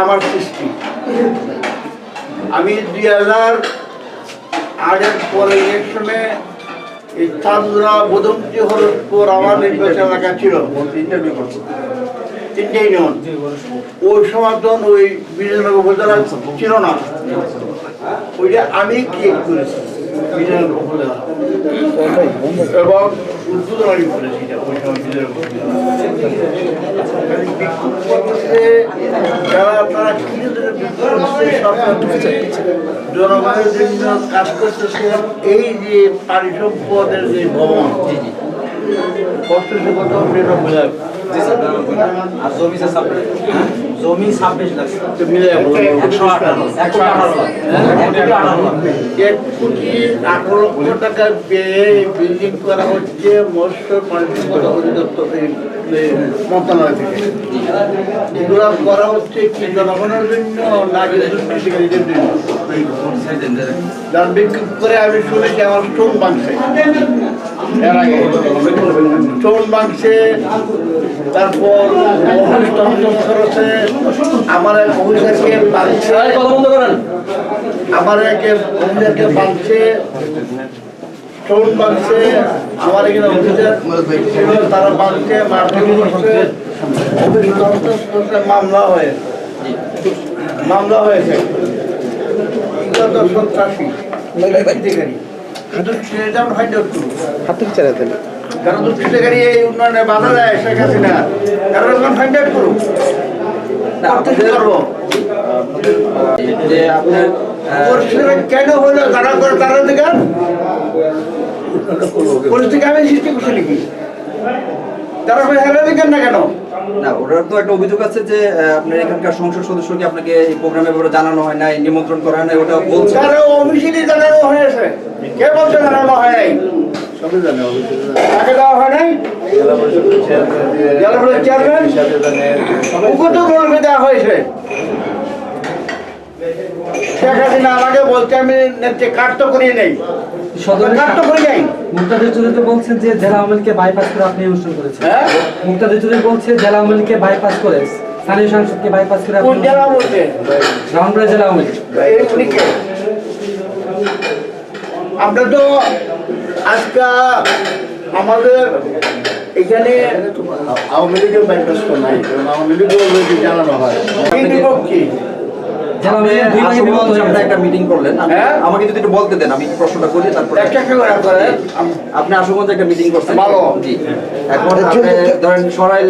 আমার সৃষ্টি। আমি দুই হাজার আটের পরে ইলেকশনে এই চান্দুরা বোধমটি হরদপুর আমার নির্বাচন এলাকা ছিল। তিনটে ইউনিয়ন। ওই সময় তখন ওই বিজয়নগর উপজেলা ছিল না। ওইটা আমি ক্রিয়েট করেছি? এবং উদ্বোধন আমি করেছি ওই সময় বিজয়নগর বিক্ষোভ করতেছে যারা তারা কি জনগণের জন্য কাজ করতেছে এই যে পানি সম্পদের যে ভবন কষ্ট সে কত সেটা বোঝা আর জমি জমি ছাব্বিশ লাখ একশো আঠারো একশো আঠারো এক কোটি আঠারো লক্ষ টাকা ব্যয়ে বিল্ডিং করা হচ্ছে মৎস্য পানি অধিদপ্তর মন্ত্রণালয় থেকে। এগুলো করা হচ্ছে কি জনগণের জন্য না কি জন্য যার বিক্ষোভ করে আমি শুনেছি আমার স্টোন বাংছে এর আগে। স্টোন বাংছে তারপর খরচে আমার এক অফিসারকে বাংছে আমার একে অফিসারকে বাংছে আমার এখানে অফিসার তারা করছে। অফিস মামলা হয়ে মামলা হয়েছে। সন্ত্রাসী ফাইন্ড আউট করব কারণ দুষ্কৃতিকারী এই উন্নয়নে বাধা দেয় শেখ হাসিনা। কারণ এখন ফাইন্ড আউট কেন হলো? তারা করে তারা দিকে পরিস্থিতি আমি সৃষ্টি করছি নাকি? তারা করে হেরে দিকেন না কেন? না ওটার তো একটা অভিযোগ আছে যে আপনার এখানকার সংসদ সদস্যকে আপনাকে এই প্রোগ্রামের ব্যাপারে জানানো হয় নাই নিমন্ত্রণ করা হয় নাই ওটা বলছে। তারা অফিসিয়ালি জানানো হয়েছে কে বলছে জানানো হয় নাই? তাকে দেওয়া হয় নাই? জেলা পরিষদের চেয়ারম্যান উপযুক্ত কর্মী দেওয়া হয়েছে। শেখ হাসিনা আমাকে বলতে আমি নেত্রী কাট তো করিয়ে নেই কাট তো করি নাই। মুক্তাদের চৌধুরী বলছেন যে জেলা আওয়ামীকে বাইপাস করে আপনি অনুষ্ঠান করেছেন। হ্যাঁ? মুক্তাদের চৌধুরী বলছে জেলা আওয়ামীকে বাইপাস করে। স্থানীয় সাংসদকে বাইপাস করে কোন জেলা বলতে রামপুরা জেলা আওয়ামী লীগ। আমরা তো আজকে আমাদের এখানে আওয়ামী লীগের বাইপাস তো নাই কারণ আওয়ামী লীগের জানানো হয়। একটা মিটিং করলেন আমি- হ্যাঁ? আমাকে যদি একটু বলতে দেন আমি প্রশ্নটা করি তারপরে আপনি আশুগঞ্জে একটা মিটিং করছেন? ভালো। জি। এখন ধরেন সরাইল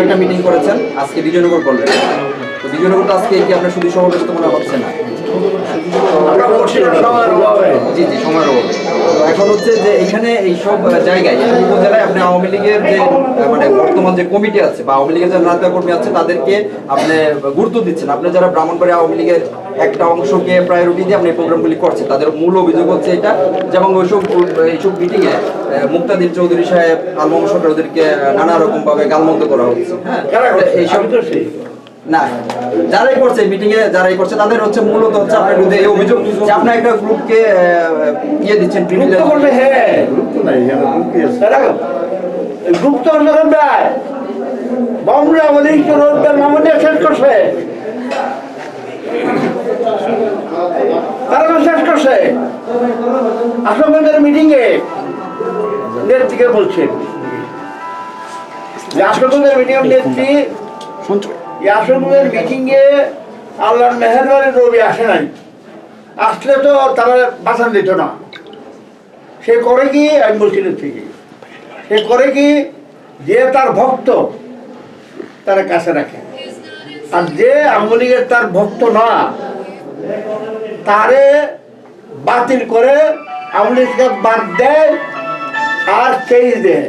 একটা মিটিং করেছেন। আজকে বিজয়নগর করলেন। তো বিজয়নগর তো আজকে কি আপনার শুধু সমাবেশ তো মনে হচ্ছে না? জি জি সময়ের অভাবে। এখন হচ্ছে যে এখানে এইসব জায়গায় উপজেলায় আপনি আওয়ামী লীগের যে মানে বর্তমান যে কমিটি আছে বা আওয়ামী লীগের যারা নেতা কর্মী আছে তাদেরকে আপনি গুরুত্ব দিচ্ছেন। আপনি যারা ব্রাহ্মণবাড়ি আওয়ামী লীগের একটা অংশকে প্রায়োরিটি দিয়ে আপনি এই প্রোগ্রামগুলি করছেন তাদের মূল অভিযোগ হচ্ছে এটা। যেমন ওইসব এইসব মিটিংয়ে মুক্তাদির চৌধুরী সাহেব আলম সরকার ওদেরকে নানা রকম ভাবে গালমন্দ করা হচ্ছে। হ্যাঁ? এইসব। না যারাই করছে মিটিং এ যারাই করছে তাদের হচ্ছে মূলত হচ্ছে আপনার বিরুদ্ধে এই অভিযোগ যে আপনার একটা গ্রুপকে ইয়ে দিচ্ছেন। তো করবে হ্যাঁ। গ্রুপ তো অন্যরকম দেয় বমরা আমাদের একটু রোজগার মামুনিয়া শেষ করছে। তারা তো শেষ করছে। আসামের মিটিং এ নেত্রীকে বলছেন যে আসামের মিটিং এর নেত্রী আসামের মিটিং এ আল্লাহর মেহরবানি রবি আসে নাই। আসলে তো তারা বাঁচান দিত না। সে করে কি আমি বলছি থেকে সে করে কি যে তার ভক্ত তারা কাছে রাখে। আর যে আমলিগের তার ভক্ত না, তারে বাতিল করে আমলিগকে বাদ দেয় আর চেঞ্জ দেয়।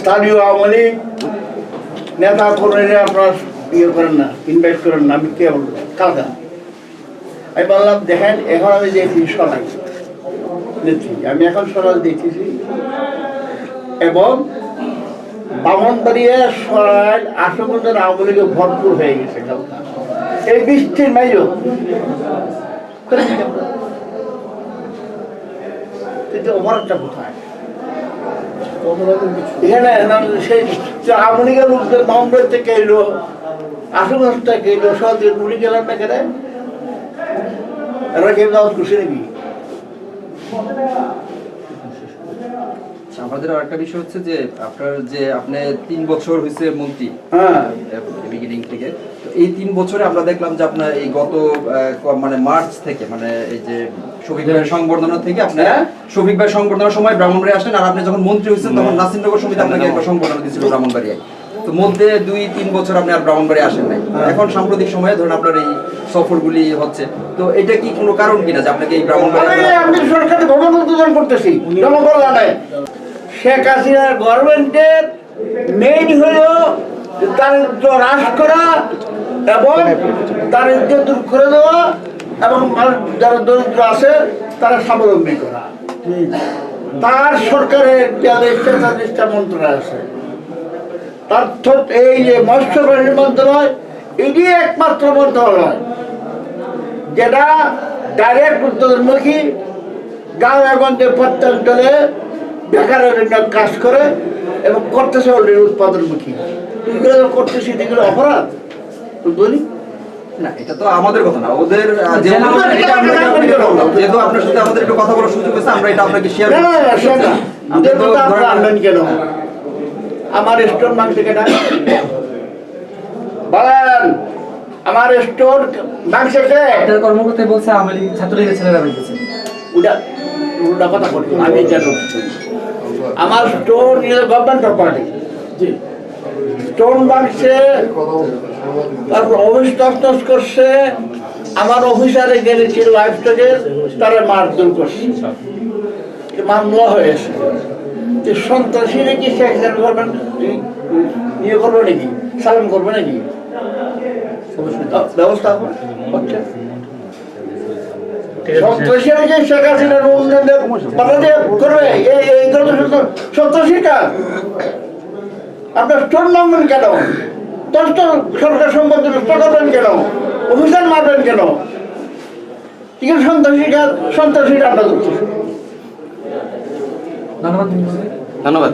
স্থানীয় আওয়ামী লীগ নেতা কর্মীরা আপনার ইয়ে করেন না ইনভাইট করেন না, আমি কে বলব? কালকা আমি বললাম, দেখেন, এখন আমি দেখছি সরাই। নেত্রী আমি এখন সরাই দেখতেছি এবং বামনবাড়িয়া সরাই আশুগঞ্জের আওয়ামী লীগে ভরপুর হয়ে গেছে এই বৃষ্টির মাইও কিন্তু অপরাধটা কোথায়? এখানে না সেই যে লোকদের বামনবাড়ি থেকে এলো আশুগঞ্জ থেকে এলো সব গুলি গেলেন না কেন এরা কেউ দাওয়াত খুশি নাকি? আচ্ছা, আমাদের আরেকটা বিষয় হচ্ছে যে আপনার যে আপনি তিন বছর হয়েছে মন্ত্রী হ্যাঁ। বিগিনিং থেকে তো এই তিন বছরে আমরা দেখলাম যে আপনার এই গত মানে মার্চ থেকে মানে এই যে শফিক ভাইয়ের সংবর্ধনা থেকে আপনার হ্যাঁ? শফিক ভাই সংবর্ধনার সময় ব্রাহ্মণবাড়ি আসলেন আর আপনি যখন মন্ত্রী হয়েছেন তখন নাসিরনগর সমিতি আপনাকে একটা সংবর্ধনা দিয়েছিল ব্রাহ্মণবাড়িয়ায়। তো মধ্যে দুই তিন বছর আপনি আর ব্রাহ্মণবাড়ি আসেন নাই। এখন সাম্প্রতিক সময়ে ধরুন আপনার এই সফরগুলি হচ্ছে। তো এটা কি কোনো কারণ কিনা যে আপনাকে এই ব্রাহ্মণবাড়ি আমি সরকারি ভবন উদ্বোধন করতেছি জনগণ শেখ হাসিনার গভর্নমেন্টের মেইন হলো হ্রাস করা এবং দারিদ্র দূর করে দেওয়া এবং যারা দরিদ্র আছে তারা স্বাবলম্বী করা। তার সরকারের বিয়াল্লিশ তেতাল্লিশটা মন্ত্রণালয় আছে। তার এই যে মৎস্য প্রাণী মন্ত্রণালয় এটি একমাত্র মন্ত্রণালয়। যেটা ডাইরেক্ট উত্তরমুখী গ্রামেগঞ্জে প্রত্যঞ্চলে বেকারের জন্য কাজ করে এবং করতেছে অলরেডি উৎপাদনমুখী। এগুলো করতেছি এগুলো অপরাধ। বলি না এটা তো আমাদের কথা না ওদের আহ, যে জেলা- এটা আমরা আপনাকে বললাম। যেহেতু আপনার সাথে আমাদের একটু কথা বলার সুযোগ হয়েছে আমরা এটা আপনাকে শেয়ার না না না সেটা আপনি ওদের তো কথা আপনারা ধরেন- কেন? আমার স্টোর বলেন আমার কর্মকর্তা বলছে লীগ ছাত্রলীগের ছেলেরা বেরিয়েছে ওটা উল্টা কথা বলি আমি জানো আমার store is government property stone বাংছে তারপর অফিস তস করছে, আমার অফিসারে গেলেছিল লাইফটাকে তারা মারধর করছে। মামলা হয়েছে। যে সন্ত্রাসী নাকি শেখ হাসিনা করবেন ইয়ে করবে নাকি? সালাম করবে নাকি? ব্যবস্থা হচ্ছে। সন্ত্রাসী নাকি শেখ উন্নয়নের বাধা করবে। এই এইগুলো তো সন্ত্রাসী কাজ আপনার স্টোর নামবেন কেন? তষ্ট সরকার সম্পত্তি নষ্ট করবেন কেন? অফিসার মারবেন কেন? ঠিক সন্ত্রাসীরা সন্ত্রাসীরা আমরা করছি ধন্যবাদ। ধন্যবাদ।